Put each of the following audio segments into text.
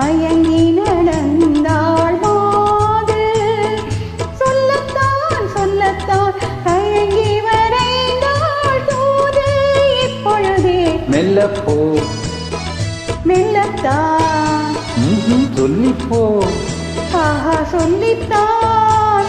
மயங்கி நடந்தாள் மாது சொல்லத்தான் சொல்லத்தான் தயங்கி வரைந்தாள் தூது இப்பொழுதே மெல்லப்போ. மெல்லத்தான். சொல்லிப்போ. ஆஹா சொல்லித்தான்.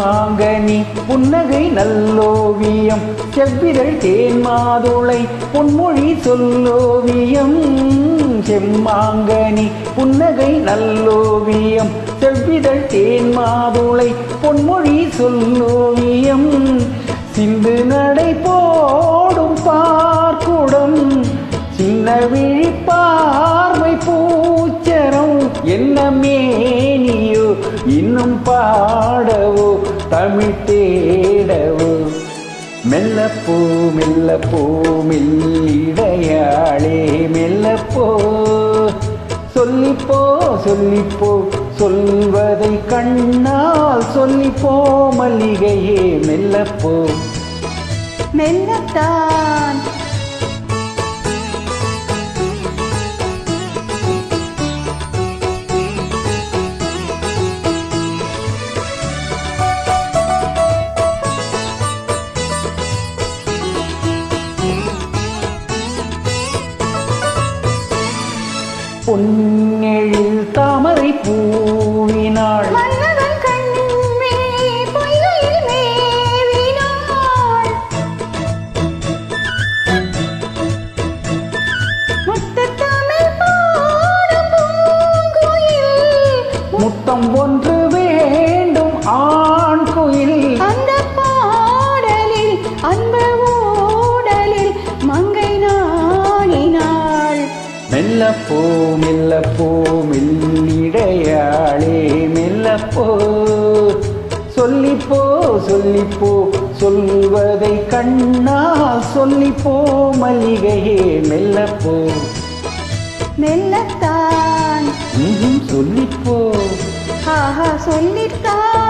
மாங்கனி புன்னகை நல்லோவியம். செவ்விதழ் தேன் மாதுளை பொன்மொழி சொல்லோவியம். செம்மாங்கனி புன்னகை நல்லோவியம். செவ்விதழ் தேன் மாதுளை பொன்மொழி சொல்லோவியம். சிந்து நடை போடும் பார்க்குடம். சின்ன விழி பார்வை பூச்சரம். என்ன மேனியோ இன்னும் பாடவோ தமிழ் தேடவோ. மெல்லப்போ மெல்லப்போ மில்லிடையாளே மெல்லப்போ. சொல்லிப்போ சொல்லிப்போ சொல்வதை கண்ணால் சொல்லிப்போ மல்லிகையே மெல்லப்போ. மெல்லத்தான். பொன்னெழில் தாமரை பூவினாள். மெல்லப்போ மெல்லப்போ மெல்லிடையாளே மெல்லப்போ. சொல்லிப்போ சொல்லிப்போ சொல்வதை கண்ணா சொல்லிப்போ மல்லிகையே மெல்லப்போ. மெல்லத்தான். சொல்லிப்போ. ஆஹா சொல்லித்தான்.